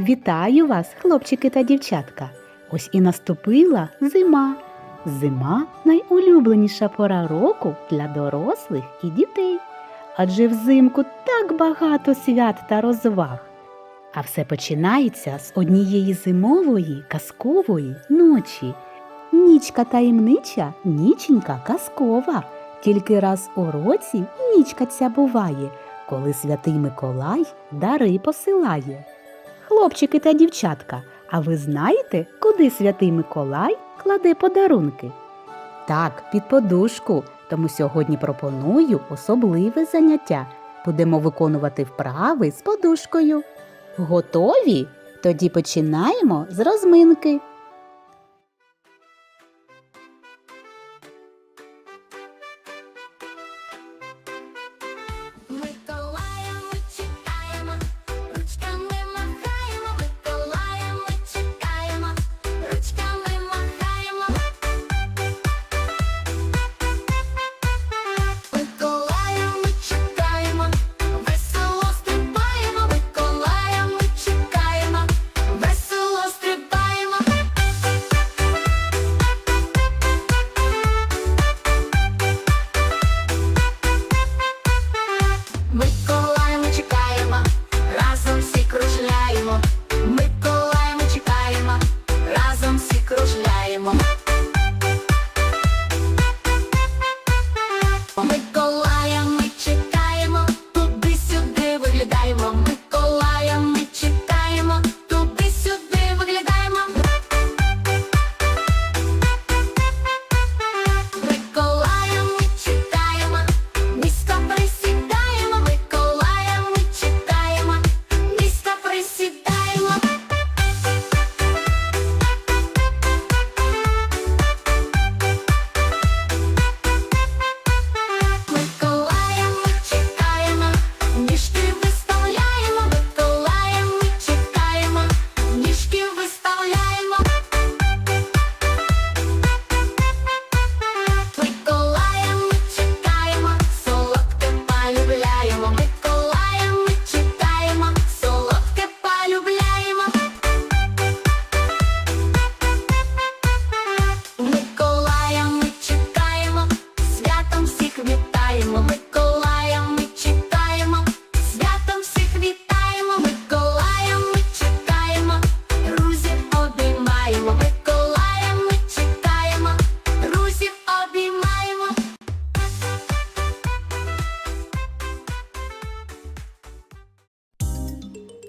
Вітаю вас, хлопчики та дівчатка. Ось і наступила зима. Зима найулюбленіша пора року для дорослих і дітей. Адже взимку так багато свят та розваг. А все починається з однієї зимової казкової ночі. Нічка таємнича, ніченька казкова. Тільки раз у році нічка ця буває, коли святий Миколай дари посилає. Хлопчики та дівчатка, а ви знаєте, куди святий Миколай кладе подарунки? Так, під подушку. Тому сьогодні пропоную особливе заняття. Будемо виконувати вправи з подушкою. Готові? Тоді починаємо з розминки.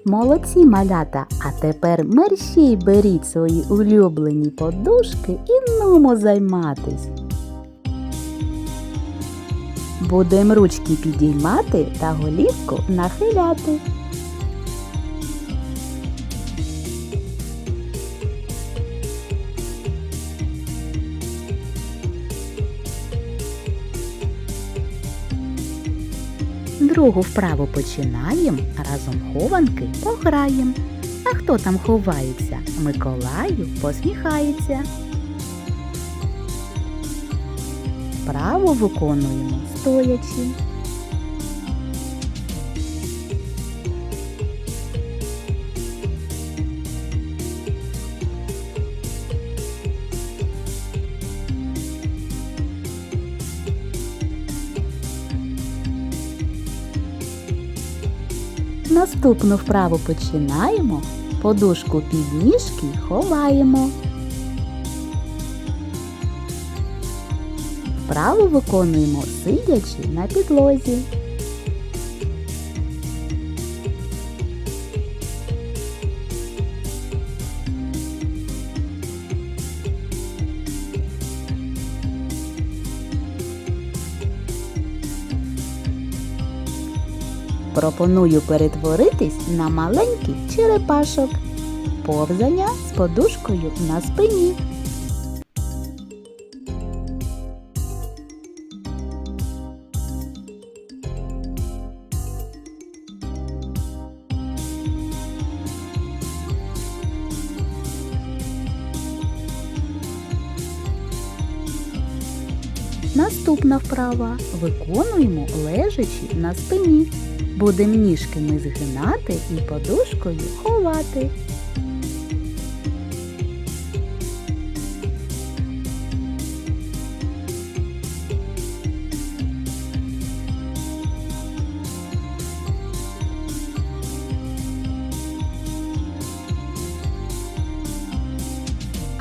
Молодці малята, а тепер мерщій беріть свої улюблені подушки і нумо займатись. Будем ручки підіймати та голівку нахиляти. Другу вправу починаємо, разом хованки пограєм. А хто там ховається? Миколаю посміхається. Вправо виконуємо стоячи. Наступну вправу починаємо. Подушку під ніжки ховаємо. Вправу виконуємо сидячи на підлозі. Пропоную перетворитись на маленький черепашок. Повзання з подушкою на спині. Наступна вправа. Виконуємо лежачи на спині. Будемо ніжки ми згинати і подушкою ховати.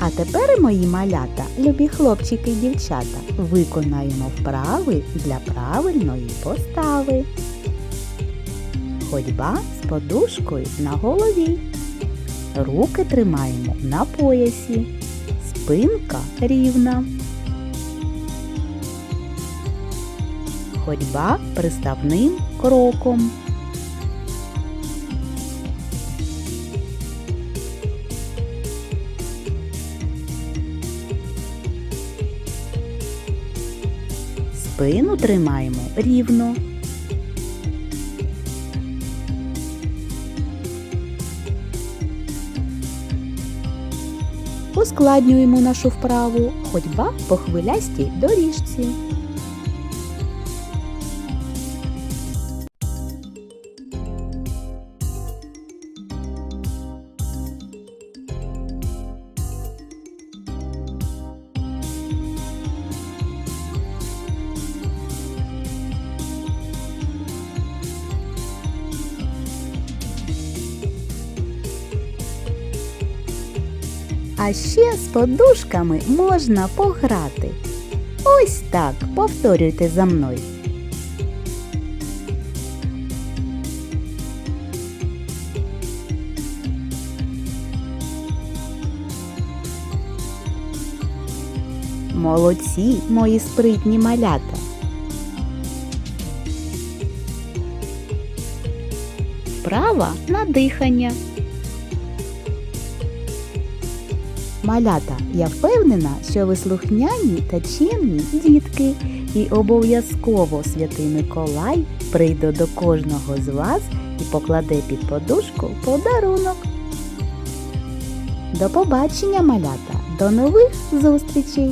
А тепер, мої малята, любі хлопчики і дівчата, виконаємо вправи для правильної постави. Ходьба з подушкою на голові. Руки тримаємо на поясі. Спинка рівна. Ходьба приставним кроком. Спину тримаємо рівно. Ускладнюємо нашу вправу ходьба по хвилястій доріжці. А ще з подушками можна пограти. Ось так повторюйте за мною. Молодці, мої спритні малята. Вправа на дихання. Малята, я впевнена, що ви слухняні та чемні дітки, і обов'язково святий Миколай прийде до кожного з вас і покладе під подушку подарунок. До побачення, малята! До нових зустрічей!